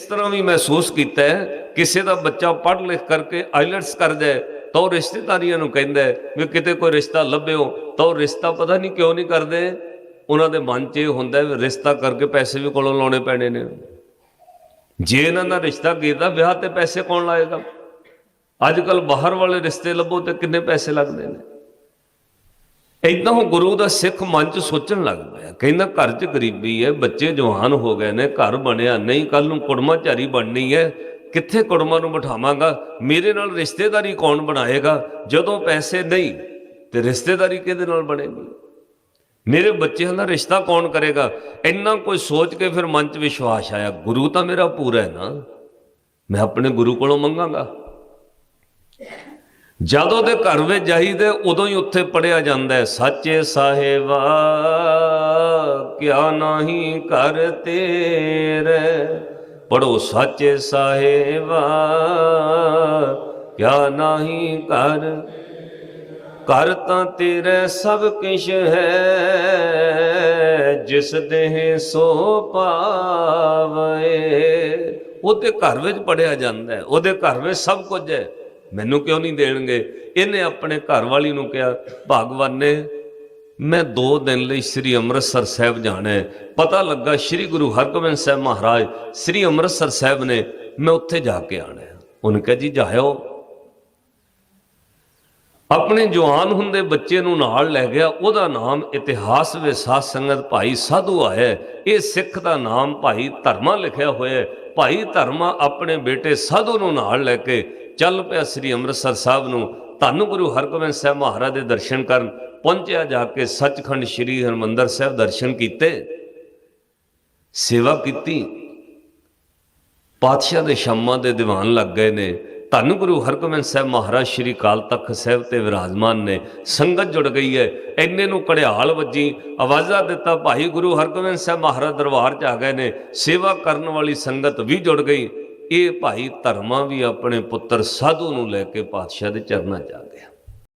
ਇਸ ਤਰ੍ਹਾਂ ਵੀ ਮਹਿਸੂਸ ਕੀਤਾ ਹੈ, ਕਿਸੇ ਦਾ ਬੱਚਾ ਪੜ੍ਹ ਲਿਖ ਕਰਕੇ ਆਈਲਟਸ ਕਰ ਜਾਏ ਤਾਂ ਉਹ ਰਿਸ਼ਤੇਦਾਰੀਆਂ ਨੂੰ ਕਹਿੰਦਾ ਵੀ ਕਿਤੇ ਕੋਈ ਰਿਸ਼ਤਾ ਲੱਭਿਓ, ਤਾਂ ਉਹ ਰਿਸ਼ਤਾ ਪਤਾ ਨਹੀਂ ਕਿਉਂ ਨਹੀਂ ਕਰਦੇ। ਉਹਨਾਂ ਦੇ ਮਨ 'ਚ ਇਹ ਹੁੰਦਾ ਵੀ ਰਿਸ਼ਤਾ ਕਰਕੇ ਪੈਸੇ ਵੀ ਕੋਲੋਂ ਲਾਉਣੇ ਪੈਣੇ ਨੇ। ਜੇ ਇਹਨਾਂ ਦਾ ਰਿਸ਼ਤਾ ਕੀਤਾ, ਵਿਆਹ ਤੇ ਪੈਸੇ ਕੌਣ ਲਾਏਗਾ? ਅੱਜ ਕੱਲ ਬਾਹਰ ਵਾਲੇ ਰਿਸ਼ਤੇ ਲੱਭੋ ਤੇ ਕਿੰਨੇ ਪੈਸੇ ਲੱਗਦੇ ਨੇ? ਇਦਾਂ ਉਹ ਗੁਰੂ ਦਾ ਸਿੱਖ ਮਨ ਚ ਸੋਚਣ ਲੱਗ ਪਿਆ। ਕਹਿੰਦਾ ਘਰ 'ਚ ਗਰੀਬੀ ਹੈ, ਬੱਚੇ ਜਵਾਨ ਹੋ ਗਏ ਨੇ, ਘਰ ਬਣਿਆ ਨਹੀਂ ਕੱਲ ਨੂੰ ਕੁੜਮਾਚਾਰੀ ਬਣਨੀ ਹੈ। ਕਿੱਥੇ ਕੁੜਮਾ ਨੂੰ ਬਿਠਾਵਾਂਗਾ? ਮੇਰੇ ਨਾਲ ਰਿਸ਼ਤੇਦਾਰੀ ਕੌਣ ਬਣਾਏਗਾ? ਜਦੋਂ ਪੈਸੇ ਨਹੀਂ, ਤੇ ਰਿਸ਼ਤੇਦਾਰੀ ਕਿਹਦੇ ਨਾਲ ਬਣੇਗੀ? ਮੇਰੇ ਬੱਚਿਆਂ ਦਾ ਰਿਸ਼ਤਾ ਕੌਣ ਕਰੇਗਾ? ਇੰਨਾ ਕੋਈ ਸੋਚ ਕੇ ਫਿਰ ਮਨ 'ਚ ਵਿਸ਼ਵਾਸ ਆਇਆ, ਗੁਰੂ ਤਾਂ ਮੇਰਾ ਪੂਰਾ ਹੈ ਨਾ। ਮੈਂ ਆਪਣੇ ਗੁਰੂ ਕੋਲੋਂ ਮੰਗਾਂਗਾ। ਜਦੋਂ ਦੇ ਘਰ ਵਿੱਚ ਜਾਈਦੇ, ਉਦੋਂ ਹੀ ਉੱਥੇ ਪੜਿਆ ਜਾਂਦਾ ਹੈ, ਸੱਚੇ ਸਾਹਿਬਾ, ਕਿਆ ਨਹੀਂ ਕਰ ਤੇਰੇ? ਪੜੋ ਸੱਚੇ ਸਾਹਿਬਾ, ਕਿਆ ਨਹੀਂ ਕਰ ਕਰ ਤਾਂ ਤੇਰੇ ਸਭ ਕਿਛ ਹੈ, ਜਿਸ ਦੇਹ ਸੋ ਪਾਵੇ। ਉਹਦੇ ਘਰ ਵਿੱਚ ਪੜਿਆ ਜਾਂਦਾ ਹੈ, ਉਹਦੇ ਘਰ ਵਿੱਚ ਸਭ ਕੁਝ ਹੈ। ਮੈਨੂੰ ਕਿਉਂ ਨਹੀਂ ਦੇਣਗੇ? ਇਹਨੇ ਆਪਣੇ ਘਰ ਵਾਲੀ ਨੂੰ ਕਿਹਾ, ਭਗਵਾਨ ਨੇ ਮੈਂ 2 ਦਿਨ ਲਈ ਸ੍ਰੀ ਅੰਮ੍ਰਿਤਸਰ ਸਾਹਿਬ ਜਾਣਾ ਹੈ। ਪਤਾ ਲੱਗਾ ਸ੍ਰੀ ਗੁਰੂ ਹਰਗੋਬਿੰਦ ਸਾਹਿਬ ਮਹਾਰਾਜ ਸ੍ਰੀ ਅੰਮ੍ਰਿਤਸਰ ਸਾਹਿਬ ਨੇ ਮੈਂ ਉੱਥੇ ਜਾ ਕੇ ਆਣਾ ਹੈ। ਉਹਨੇ ਕਿਹਾ, ਜੀ, ਜਾਇਓ। ਆਪਣੇ ਜਵਾਨ ਹੁੰਦੇ ਬੱਚੇ ਨੂੰ ਨਾਲ ਲੈ ਗਿਆ। ਉਹਦਾ ਨਾਮ ਇਤਿਹਾਸ ਵਿੱਚ ਸਾਧ ਸੰਗਤ ਭਾਈ ਸਾਧੂ ਆਇਆ ਇਹ ਸਿੱਖ ਦਾ ਨਾਮ ਭਾਈ ਧਰਮਾ ਲਿਖਿਆ ਹੋਇਆ ਭਾਈ ਧਰਮਾ ਆਪਣੇ ਬੇਟੇ ਸਾਧੂ ਨੂੰ ਨਾਲ ਲੈ ਕੇ ਚੱਲ ਪਿਆ ਸ੍ਰੀ ਅੰਮ੍ਰਿਤਸਰ ਸਾਹਿਬ ਨੂੰ। ਧੰਨ ਗੁਰੂ ਹਰਗੋਬਿੰਦ ਸਾਹਿਬ ਮਹਾਰਾਜ ਦੇ ਦਰਸ਼ਨ ਕਰਨ। ਪਹੁੰਚਿਆ ਜਾ ਕੇ ਸੱਚਖੰਡ ਸ੍ਰੀ ਹਰਮੰਦਰ ਸਾਹਿਬ ਦਰਸ਼ਨ ਕੀਤੇ। ਸੇਵਾ ਕੀਤੀ। ਪਾਤਸ਼ਾਹ ਦੇ ਸ਼ਾਮਾਂ ਦੇ ਦੀਵਾਨ ਲੱਗ ਗਏ ਨੇ। ਧੰਨ ਗੁਰੂ ਹਰਗੋਬਿੰਦ ਸਾਹਿਬ ਮਹਾਰਾਜ ਸ਼੍ਰੀ ਕਾਲ ਤਖਤ ਸਾਹਿਬ ਤੇ ਵਿਰਾਜਮਾਨ ਨੇ। ਸੰਗਤ ਜੁੜ ਗਈ ਹੈ ਐਨੇ ਨੂੰ ਘੜਿਆਲ ਵੱਜੀ। ਆਵਾਜ਼ਾਂ ਦਿੱਤਾ, ਭਾਈ ਗੁਰੂ ਹਰਗੋਬਿੰਦ ਸਾਹਿਬ ਮਹਾਰਾਜ ਦਰਬਾਰ 'ਚ ਆ ਗਏ ਨੇ। ਸੇਵਾ ਕਰਨ ਵਾਲੀ ਸੰਗਤ ਵੀ ਜੁੜ ਗਈ। ਇਹ ਭਾਈ ਧਰਮਾ ਵੀ ਆਪਣੇ ਪੁੱਤਰ ਸਾਧੂ ਨੂੰ ਲੈ ਕੇ ਪਾਤਸ਼ਾਹ ਦੇ ਚਰਨਾਂ 'ਚ ਆ ਗਿਆ